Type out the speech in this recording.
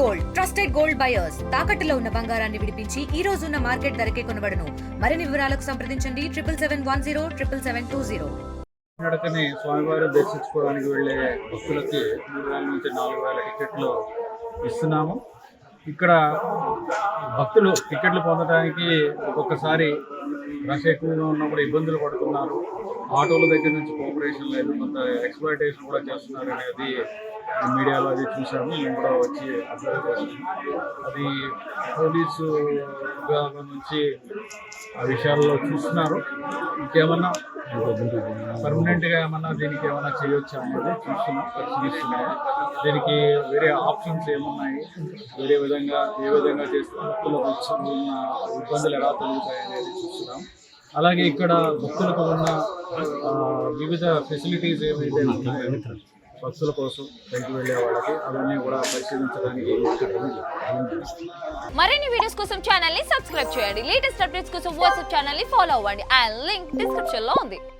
Gold trusted gold buyers తాకట్టులో ఉన్న బంగారాన్ని విడిపించి ఈ రోజు ఉన్న మార్కెట్ ధరకే కొనబడను. మరిన్ని వివరాలకు సంప్రదించండి. Triple seven one zero triple seven two zero. నడకని స్వామివారు దర్శించుకోవడానికి వెళ్ళే భక్తులకి మూడు వేల నుంచి నాలుగు వేల టికెట్లు ఇస్తున్నాము. ఇక్కడ భక్తులు టికెట్లు పొందడానికి ఒక్కొక్కసారి రష్ ఎక్కువగా ఉన్నప్పుడు ఇబ్బందులు పడుతున్నారు. ఆటోల దగ్గర నుంచి కోఆపరేషన్ లేదు. కొంత ఎక్స్ప్లాయిటేషన్ కూడా చేస్తున్నారు అనేది మీడియాలో అది చూసాము. మేము కూడా వచ్చి అబ్జర్వ్ చేస్తున్నాం. అది పోలీసు విభాగం నుంచి ఆ విషయాల్లో చూస్తున్నారు. ఇంకేమన్నా? పర్మనెంట్గా ఏమన్నా దీనికి ఏమన్నా చేయొచ్చా అనేది చూస్తున్నాం. పరిశీలిస్తున్నాం దీనికి వేరే ఆప్షన్స్ ఏమున్నాయి? వేరే విధంగా ఏ విధంగా చేస్తే భక్తులకు వచ్చి ఉన్న ఇబ్బందులు ఎలా తొలుగుతాయి అనేది చూస్తున్నాం. అలాగే ఇక్కడ భక్తులకు ఉన్న వివిధ ఫెసిలిటీస్ ఏవైతే ఉన్నాయో భక్తుల కోసం పైకి వెళ్ళే వాళ్ళకి అవన్నీ కూడా పరిశీలించడానికి మరిన్ని వీడియోస్ కోసం ఛానల్ని సబ్స్క్రైబ్ చేయండి. లేటెస్ట్ అప్డేట్స్ కోసం వాట్సాప్ ఛానల్ని ఫాలో అవ్వండి. అండ్ లింక్ డిస్క్రిప్షన్లో ఉంది.